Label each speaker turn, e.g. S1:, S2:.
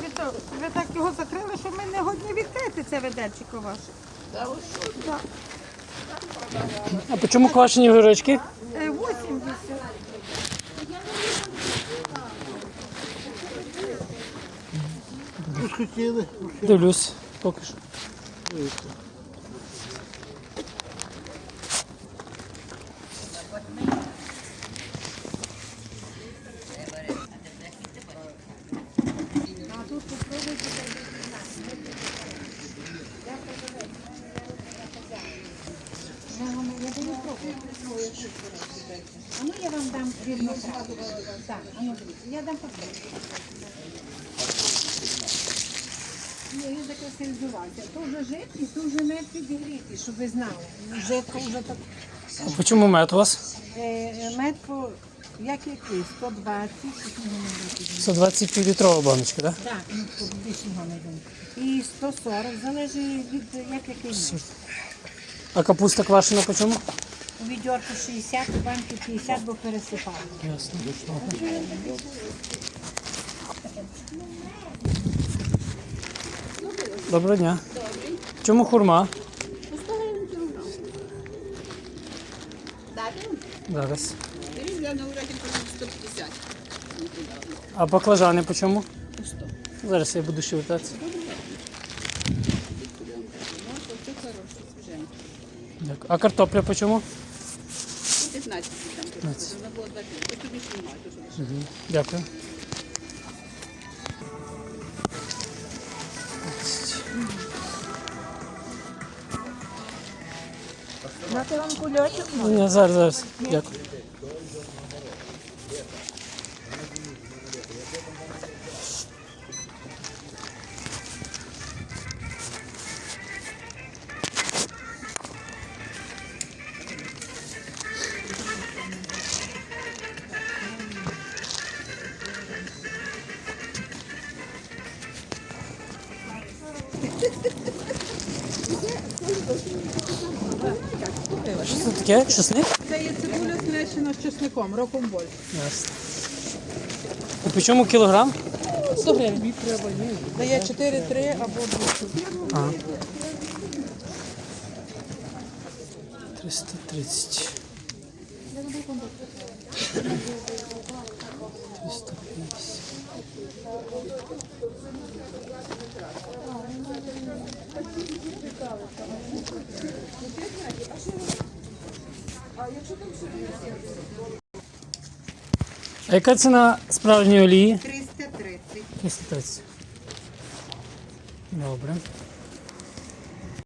S1: Ви, то, ви так його закрили, що ми не годні відкрити це ведерчико ваше.
S2: А по чому квашені
S1: горочки? 80.
S3: Е,
S2: Дивлюсь, поки що.
S1: А ну я вам дам рівно Так, а ну дивіться, я дам попробувати. Ні, він таке сильзувався. То вже житній, то вже мед підігрітий, щоб ви знали. Житко вже так.
S2: А по чому мед у вас?
S1: Е, е, мед по, як який? 120, тут його
S2: 120 півлітрова баночка, так?
S1: Так, ну, більше його не. І 140, залежить від як який мед.
S2: А капуста квашена по чому?
S1: У відьорку 60, у банки 50, бо пересипали.
S2: Ясно. Доброго дня. Чому хурма? Зараз.
S4: Я на уроке по 150.
S2: А баклажани по чому? Зараз я буду ще вертатися. А картопля по чому?
S4: 15 там.
S2: 15.
S4: Вона була 20. Я тобі знімаю. то що
S2: Мгм. Дякую.
S1: Дати вам кульочок?
S2: Ні, зараз, зараз. Дякую. Що це таке? Чесник?
S4: Це є цибуля смешена з чесником, рокомболь.
S2: Ясно. А по чому кілограм?
S4: 100 гривень. Дає 4-3 або 2.
S2: Ага. 330. 350. А яка ціна справжньої олії?
S1: 330.
S2: 330. Добре.